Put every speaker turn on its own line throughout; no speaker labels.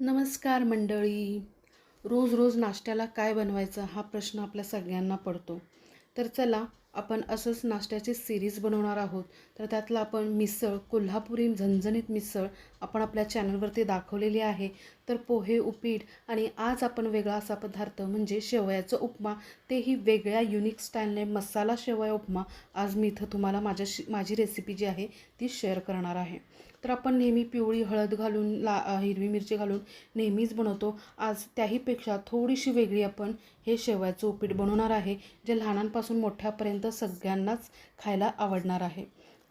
नमस्कार मंडळी. रोज रोज नाश्त्याला काय बनवायचं हा प्रश्न आपल्या सगळ्यांना पडतो. तर चला आपण असंच नाश्त्याची सिरीज बनवणार आहोत. तर त्यातलं आपण मिसळ कोल्हापुरी झणझणीत मिसळ आपण आपल्या चॅनलवरती दाखवलेली आहे. तर पोहे उपीट आणि आज आपण वेगळा असा पदार्थ म्हणजे शेवयाचं उपमा. तेही वेगळ्या युनिक स्टाईलने मसाला शेवया उपमा आज मी इथं तुम्हाला माझ्याशी माझी रेसिपी जी आहे ती शेअर करणार आहे. तर आपण नेहमी पिवळी हळद घालून ला हिरवी मिरची घालून नेहमीच बनवतो. आज त्याहीपेक्षा थोडीशी वेगळी आपण हे शेवयाचं उपीट बनवणार आहे जे लहानांपासून मोठ्यापर्यंत सगळ्यांनाच खायला आवडणार आहे.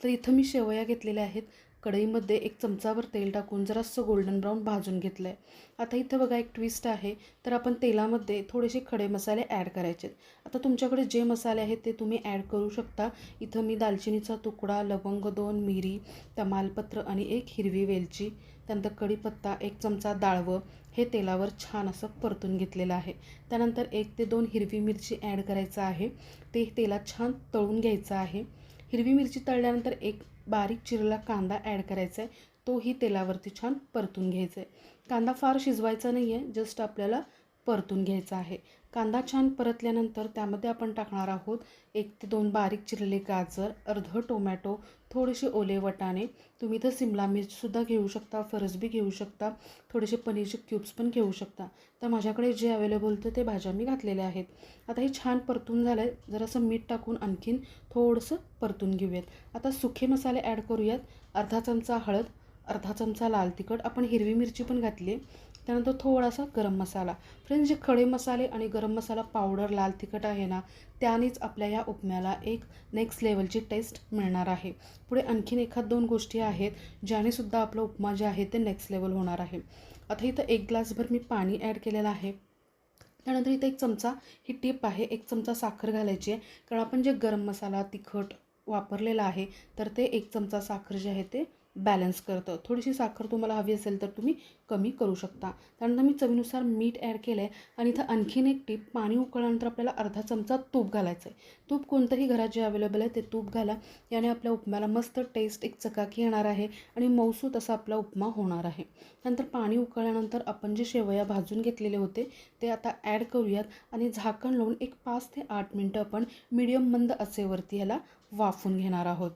तर इथं मी शेवया घेतलेल्या आहेत. कढईमध्ये एक चमचाभर तेल टाकून जरासं गोल्डन ब्राऊन भाजून घेतलं आहे आता इथं बघा एक ट्विस्ट आहे. तर आपण तेलामध्ये थोडेसे खडे मसाले ॲड करायचे आहेत. आता तुमच्याकडे जे मसाले आहेत ते तुम्ही ॲड करू शकता. इथं मी दालचिनीचा तुकडा लवंग दोन मिरी तमालपत्र आणि एक हिरवी वेलची त्यानंतर कढीपत्ता एक चमचा डाळवं हे तेलावर छान असं परतून घेतलेलं आहे. त्यानंतर एक ते दोन हिरवी मिरची ॲड करायचं आहे. ते तेलात छान तळून घ्यायचं आहे. हिरवी मिरची तळल्यानंतर एक बारीक चिरला कांदा ॲड करायचा आहे. तोही तेलावरती छान परतून घ्यायचा आहे. कांदा फार शिजवायचा नाही आहे जस्ट आपल्याला परतून घ्यायचा आहे. कांदा छान परतल्यानंतर त्यामध्ये आपण टाकणार आहोत एक ते दोन बारीक चिरलेले गाजर अर्ध टोमॅटो थोडेसे ओले वटाणे. तुम्ही इथं सिमला मिरचसुद्धा घेऊ शकता फरसबी घेऊ शकता थोडेसे पनीरचे क्यूब्स पण घेऊ शकता. तर माझ्याकडे जे अवेलेबल होतं ते भाज्या मी घातलेल्या आहेत. आता हे छान परतून झालं आहे जरासं मीठ टाकून आणखीन थोडंसं परतून घेऊयात. आता सुखे मसाले ॲड करूयात. अर्धा चमचा हळद अर्धा चमचा लाल तिखट. आपण हिरवी मिरची पण घातली आहे. त्यानंतर थोडासा गरम मसाला. फ्रेंड्स जे खडे मसाले आणि गरम मसाला पावडर लाल तिखट आहे ना त्यानेच आपल्या या उपम्याला एक नेक्स्ट लेवलची टेस्ट मिळणार आहे. पुढे आणखीन एखाद दोन गोष्टी आहेत ज्यानेसुद्धा आपलं उपमा जे आहे ते नेक्स्ट लेवल होणार आहे. आता इथं एक ग्लासभर मी पाणी ॲड केलेलं आहे. त्यानंतर इथं एक चमचा ही टीप आहे एक चमचा साखर घालायची आहे. कारण आपण जे गरम मसाला तिखट वापरलेला आहे तर ते एक चमचा साखर जे आहे ते बॅलन्स करतं. थोडीशी साखर तुम्हाला हवी असेल तर तुम्ही कमी करू शकता. त्यानंतर मी चवीनुसार मीठ ॲड केलं आहे आणि इथं आणखीन एक टीप पाणी उकळल्यानंतर आपल्याला अर्धा चमचा तूप घालायचं आहे तूप कोणतंही घरात जे अवेलेबल आहे ते तूप घाला. याने आपल्या उपमाला मस्त टेस्ट एक चकाकी येणार आहे आणि मौसूत असा आपला उपमा होणार आहे. नंतर पाणी उकळल्यानंतर आपण जे शेवया भाजून घेतलेले होते ते आता ॲड करूयात आणि झाकण लावून एक पाच ते आठ मिनटं आपण मिडियम मंद असेवरती ह्याला वाफून घेणार आहोत.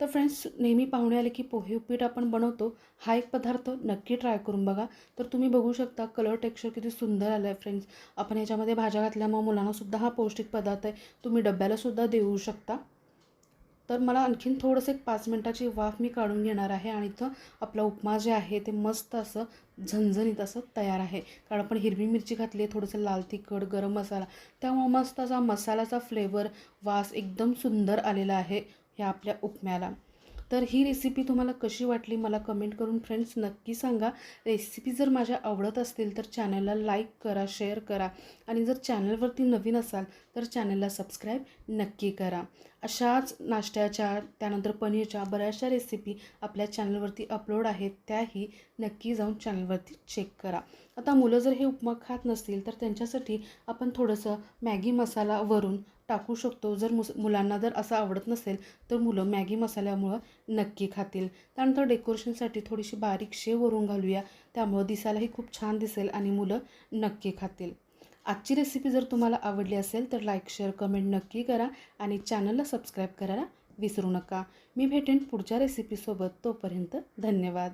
तर फ्रेंड्स नेहमी पाहुणे आले की पोहे उपीट आपण बनवतो. हा एक पदार्थ नक्की ट्राय करून बघा. तर तुम्ही बघू शकता कलर टेक्स्चर किती सुंदर आलं आहे फ्रेंड्स आपण याच्यामध्ये भाज्या घातल्यामुळे मुलांनासुद्धा हा पौष्टिक पदार्थ आहे. तुम्ही डब्यालासुद्धा देऊ शकता. तर मला आणखीन थोडंसं एक पाच मिनटाची वाफ मी काढून घेणार आहे आणि इथं आपला उपमा जे आहे ते मस्त असं झणझणीत असं तयार आहे. कारण आपण हिरवी मिरची घातली आहे थोडंसं लाल तिखट गरम मसाला. त्यामुळं मस्त असा मसाल्याचा फ्लेवर वास एकदम सुंदर आलेला आहे. ह्या आपल्या उपम्याला. तर ही रेसिपी तुम्हाला कशी वाटली मला कमेंट करून फ्रेंड्स नक्की सांगा. रेसिपी जर माझ्या आवडत असतील तर चॅनलला लाईक करा शेअर करा. आणि जर चॅनलवरती नवीन असाल तर चॅनलला सबस्क्राईब नक्की करा. अशाच नाश्त्याच्या त्यानंतर पनीरच्या बऱ्याचशा रेसिपी आपल्या चॅनलवरती अपलोड आहेत त्याही नक्की जाऊन चॅनलवरती चेक करा. आता मुलं जर हे उपमा खात नसतील तर त्यांच्यासाठी आपण थोडंसं मॅगी मसाला वरून टाकू शकतो. जर मुस मुलांना जर असं आवडत नसेल तर मुलं मॅगी मसाल्यामुळं नक्की खातील. त्यानंतर डेकोरेशनसाठी थोडीशी बारीक शेव वरून घालूया. त्यामुळं दिसायलाही खूप छान दिसेल आणि मुलं नक्की खातील. आजची रेसिपी जर तुम्हाला आवडली असेल तर लाईक शेअर कमेंट नक्की करा आणि चॅनलला सबस्क्राईब करायला विसरू नका. मी भेटेन पुढच्या रेसिपीसोबत तोपर्यंत धन्यवाद.